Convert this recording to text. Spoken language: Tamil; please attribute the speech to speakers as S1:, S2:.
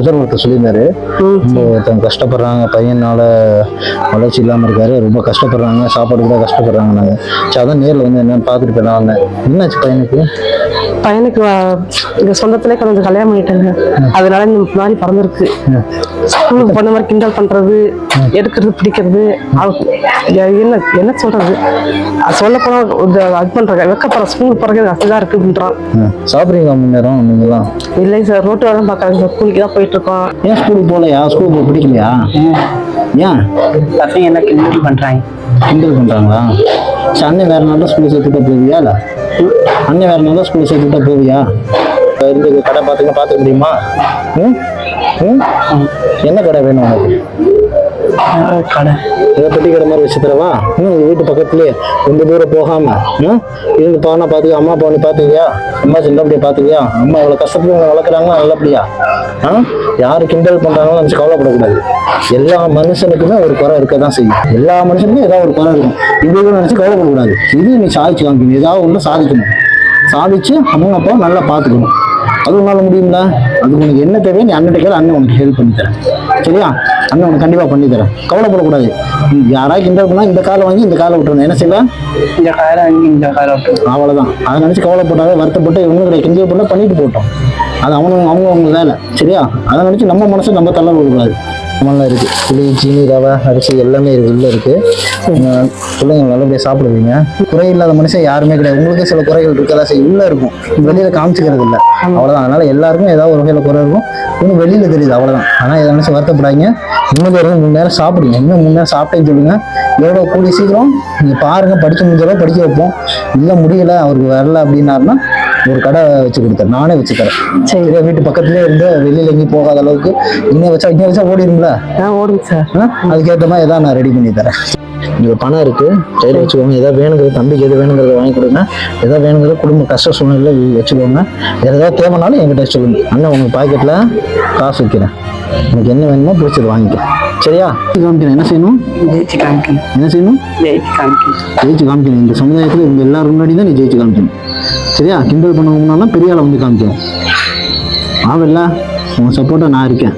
S1: முதல் ஒருத்தர் சொல்லியிருந்தாரு ஒருத்தவங்க கஷ்டப்படுறாங்க பையனால வளர்ச்சி இல்லாமல் இருக்காரு ரொம்ப கஷ்டப்படுறாங்க சாப்பாடு கூட கஷ்டப்படுறாங்க நாங்கள் சரி அதான் நேரில் வந்து என்னன்னு பார்த்துட்டு போயிடலாம் வந்தேன் என்னாச்சு பையனுக்கு?
S2: பையனுக்கு இங்க சொந்தத்திலே கொஞ்சம் கல்யாணம் பண்ணிட்டாங்க. அதனால இந்த மாதிரி பிறந்திருக்கு. ஸ்கூலுக்கு போன மாதிரி கிண்டல் பண்றது எடுக்கிறது பிடிக்கிறது என்ன என்ன சொல்றது? சொல்ல போனா அது பண்றாங்க. வெக்கப்படுற ஸ்கூலுக்கு போறது அதுதான் இருக்கு அப்படின்றான்
S1: ம். சாப்பிட்றீங்களா முன்னேறம் நீங்களாம்
S2: இல்லைங்க சார் ரோட்டு வேலை பார்க்குறாங்க சார். ஸ்கூலுக்கு தான் போயிட்டு இருக்கோம்
S1: ஏன் ஸ்கூலுக்கு போகலையா? ஸ்கூலுக்கு பிடிக்கலையா? ஏன்?
S3: பசங்க என்ன கிண்டல் பண்றாங்க?
S1: கிண்டல் பண்ணுறாங்களா சரி அண்ணன் வேற நாள் ஸ்கூலில் சேர்த்துட்டா போவியா? இல்லை? அண்ணன் வேற நாள் ஸ்கூலில் சேர்த்துட்டா போவியா? இருந்து கடை பார்த்துக்க பார்த்துக்க முடியுமா? ம்? ம்? என்ன கடை வேணும் உனக்கு?
S3: கடை.
S1: ஏதோ பெட்டி கடை மாதிரி வச்சு தரவா? ம் வீட்டு பக்கத்துலயே. ரொம்ப தூரம் போகாம. ம் இருந்து பானா பார்த்துக்க அம்மா அப்பா நீ பார்த்துக்கியா அம்மா சின்னப்படியா பார்த்துக்கியா அம்மா இவ்வளோ கஷ்டப்பட்டு உங்களை வளர்க்குறாங்களா நல்லபடியா? ஆ? யாரு கிண்டல் பண்றாங்களோ நினச்சி கவலைப்படக்கூடாது. எல்லா மனுஷனுக்குமே ஒரு குறை இருக்க தான் செய்யும். எல்லா மனுஷனுக்கும் ஏதாவது ஒரு குறை இருக்கும். இது நினச்சி கவலைப்படக்கூடாது. இது நீ சாதிச்சு காமிக்கணும் ஏதாவது ஒன்று சாதிக்கணும். சாதிச்சு அம்மா அப்பா நல்லா பார்த்துக்கணும் அது உன்னால முடியும்ல அது உனக்கு என்ன தேவையோ நீ அண்ணன் கேட்க அண்ணன் உனக்கு ஹெல்ப் பண்ணி தரேன். சரியா? அண்ணன் உனக்கு கண்டிப்பா பண்ணி தரேன் கவலைப்படக்கூடாது யாராவது கிண்டல் பண்ணா இந்த காலை வாங்கி இந்த காலை விட்டுறணும் என்ன செய்யலாம்
S3: இந்த காரை வாங்கி இந்த காரை விட்டு
S1: அவ்வளவுதான். அதை நினைச்சு கவலைப்படாத வருத்தப்பட்டு இவங்க கிடையாது கிண்டல் பண்ண பண்ணிட்டு போட்டோம். அது அவங்க அவங்க அவங்க வேலை. சரியா? அதை நினைச்சு நம்ம மனசை நம்ம தள்ள விடக்கூடாது நம்மளாம் இருக்கு. புளி சீனி ரவை அரிசி எல்லாமே இருக்கு. உள்ள இருக்கு. பிள்ளைங்க நல்லபடியாக சாப்பிடுவீங்க. குறை இல்லாத மனுஷன் யாருமே கிடையாது. உங்களுக்கு சில குறைகள் இருக்கதா செய்யும். உள்ள இருக்கும். வெளியில காமிச்சிக்கிறது இல்லை. அவ்வளவுதான். அதனால எல்லாருக்கும் ஏதாவது ஒரு வகையில் குறை இருக்கும். இன்னும் வெளியில தெரியுது. அவ்வளவுதான். ஆனா இதை நினைச்சு வருத்தப்படாதீங்க. இன்னும் பேரும் மூணு நேரம் சாப்பிடுங்க. இன்னும் மூணு நேரம் சாப்பிட்டேன்னு சொல்லுங்க. எவ்வளோ கூடி சீக்கிரம் நீங்க பாருங்க. படிக்க முடிஞ்சளவு படிக்க வைப்போம். இல்லை முடியல அவருக்கு வரல அப்படின்னாருன்னா ஒரு கடை வச்சு கொடுத்தேன். நானே வச்சு தரேன். சரியா? வீட்டு பக்கத்துலேயே இருந்து வெளியில எங்கேயும் போகாத அளவுக்கு இங்கே வச்சா இங்கே வச்சா ஓடிடும்ல?
S2: ஆ ஓடுங்க சார்?
S1: அதுக்கேற்ற மாதிரி ஏதாவது நான் ரெடி பண்ணி தரேன். இங்கே பணம் இருக்கு. கையில் வச்சுக்கோங்க. எதாவது வேணுங்கிறது தம்பிக்கு எது வேணுங்கிறத வாங்கி கொடுங்க. எதாவது வேணுங்கிறத குடும்ப கஷ்ட சூழ்நிலை வச்சுக்கோங்க. வேறு ஏதாவது தேவைனாலும் என்கிட்ட சொல்லுங்க. அண்ணன் உங்கள் பாக்கெட்டில் காசு வைக்கிறேன். எனக்கு என்ன வேணுமோ பிடிச்சது வாங்கிக்க சரியா? காமிக்கிறேன். என்ன செய்யணும்?
S3: ஜெயிச்சு காமிக்கணும்.
S1: என்ன செய்யணும்?
S3: ஜெயிச்சு காமிக்கணும்.
S1: ஜெயிச்சு காமிக்கணும் இந்த சமுதாயத்தில் இவங்க எல்லாரும் முன்னாடி தான் நீ ஜெயிச்சு காமிக்கணும். சரியா? கிண்டல் பண்ணவங்கனாலும் பெரிய ஆளை வந்து காமிக்கணும் ஆவில்ல உங்கள் சப்போர்ட்டாக நான் இருக்கேன்.